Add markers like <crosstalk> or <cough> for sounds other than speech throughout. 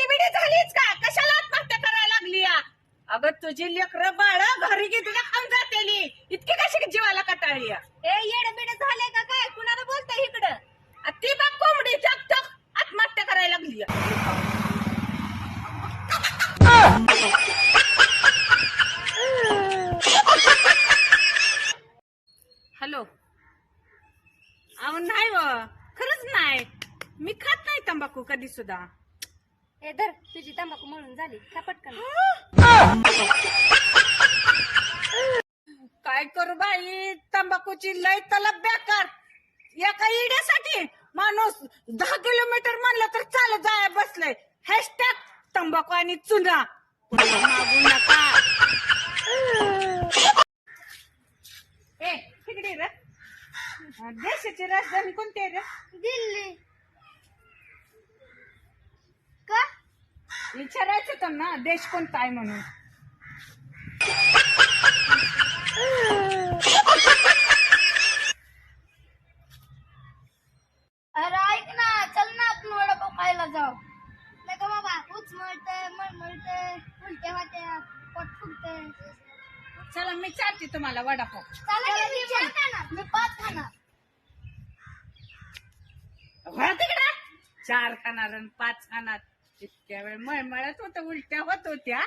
येडीबिडी झालीच का? कशाला आत्महत्या करायला लागली या? अगं तुझी लेकर बाळ घरी गेली ना खाऊन जातेली. इतकी कशी जीवाला कटाळी या? ए येडबिड झाले का काय? कुणाला बोलताय इकडं? आ ती बघ कोंबडी टक टक आत्महत्या करायला लागली या. हॅलो. अहो नाही व. खरंच नाही. मी खात नाही तंबाखू कधी सुद्धा ए धर तुझी तंबाखू म्हणून झाली. का पटकन. काय करू बाई? तंबाखूची लय तलब बेकार. एका इड्यासाठी माणूस दहा किलोमीटर म्हणलं तर चालत जाय बसलंय. हॅशटॅग तंबाखू आणि चुना. मागू नका. ए तिकडे रे. देशाची राजधानी कोणती आहे रे? दिल्ली का विचारायचं होतं ना देश कोणता आहे म्हणून. अरे ऐक ना चल ना आपण वडापाव खायला जाऊ. नाही का बाबा उच मळतय मळमळतय उलट्या वाट्या पोट फुगतय चला मी चालते तुम्हाला वडापाव. मी पाच खाणार. हो तिकडे. चार खाणार आणि पाच खाणार. इतक्या वेळ मळमळत होत उलट्या होत होत्या.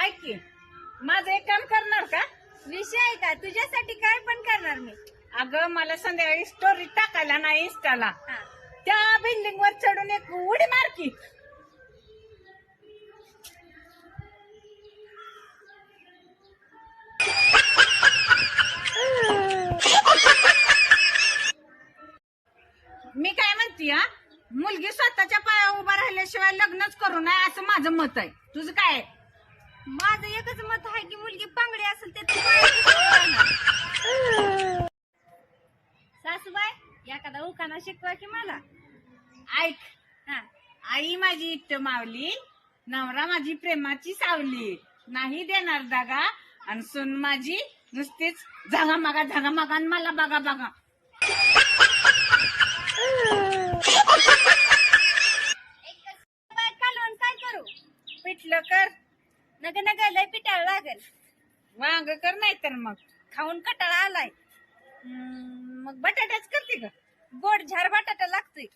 ऐक माझं एक काम करणार का? विषय आहे का? तुझ्यासाठी काय पण करणार मी. अगं मला संध्याकाळी स्टोरी टाकायला नाही इंस्टाला. त्या बिल्डिंग वर चढून एक उडी मार मी काय म्हणते हा मुलगी स्वतःच्या पाया उभा राहिल्याशिवाय लग्नच करू नये असं माझं मत आहे तुझं काय आहे? माझं एकच मत आहे की मुलगी पांगडी असेल ते तू पायाची राहणार. सासूबाई एखादा उखाणा शिकवा की मला ऐक हा आई माझी इष्ट मावली नवरा माझी प्रेमाची सावली नाही देणार दागा आणि सून माझी नुसतीच झागा मागा झागा मागा आणि मला बघा बघा. कालवण काय करू? पिठलं कर. नग नग लय पिटाळ लागेल. वांग कर नाही तर मग. खाऊन कटाळा आलाय. हम्म, मग बटाट्याच करते का गोड झार बटाटा लागतोय.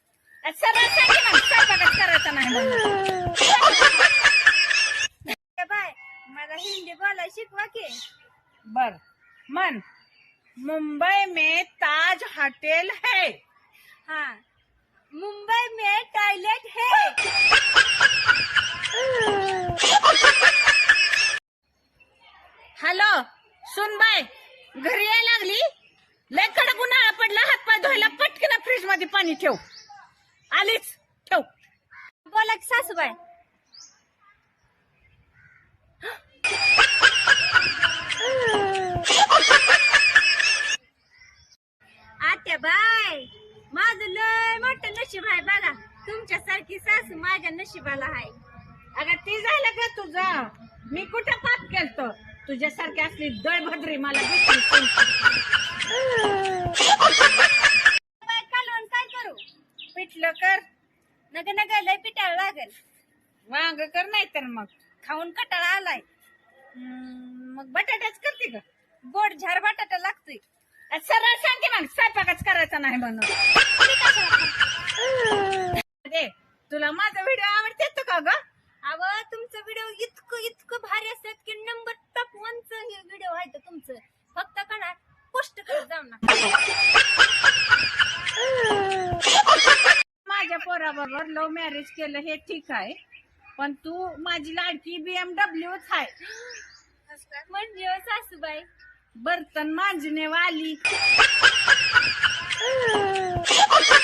आ, सरळ सांगे स्वयंपाकच करायचा नाही म्हणून. <laughs> ए बाय मला हिंदी बोलाय शिकवा की. बर. मन मुंबई में ताज होटल है. हा. मुंबई में टॉयलेट है. हॅलो सुन बाय घरी यायला लागली? लय कडक उन्हाळा पडला हातपाय धुवायला पटकन फ्रीजमध्ये पाणी ठेव. आलीच ठेव. बोला की सासूबाई आत्या बाय माझं लय मोठं नशीब आहे बघा. तुमच्यासारखी सासू माझ्या नशिबाला आहे. अगं ती झालं का तुझं. मी कुठं पाप केलतो? तुझ्यासारखी असली दळभद्री मला भेटली बाय कालवण काय करू? पिठलं कर. नग नग लय पिटाळ लागेल. वांग कर नाही तर मग. खाऊन कटाळा आलाय. हम्म, मग बटाट्याच करते का गोड झार बटाटा लागतोय. सरळ सांगते मग स्वयंपाकच करायचा नाही म्हणून. <laughs> दे तुला माझा व्हिडिओ आवडते का ग? अव तुमचं व्हिडिओ इतकं इतकं भारी असतात की नंबर टॉप वनच हे व्हिडिओ आहे तुमचं. फक्त कणा पोस्ट करत जाऊ नका. माझ्या पोराबरोबर लव्ह मॅरेज केलं हे ठीक आहे पण तू माझी लाडकी बीएमडब्ल्यूच आहे. म्हणजे सासूबाई? बर्तन मांजणे वाली <laughs>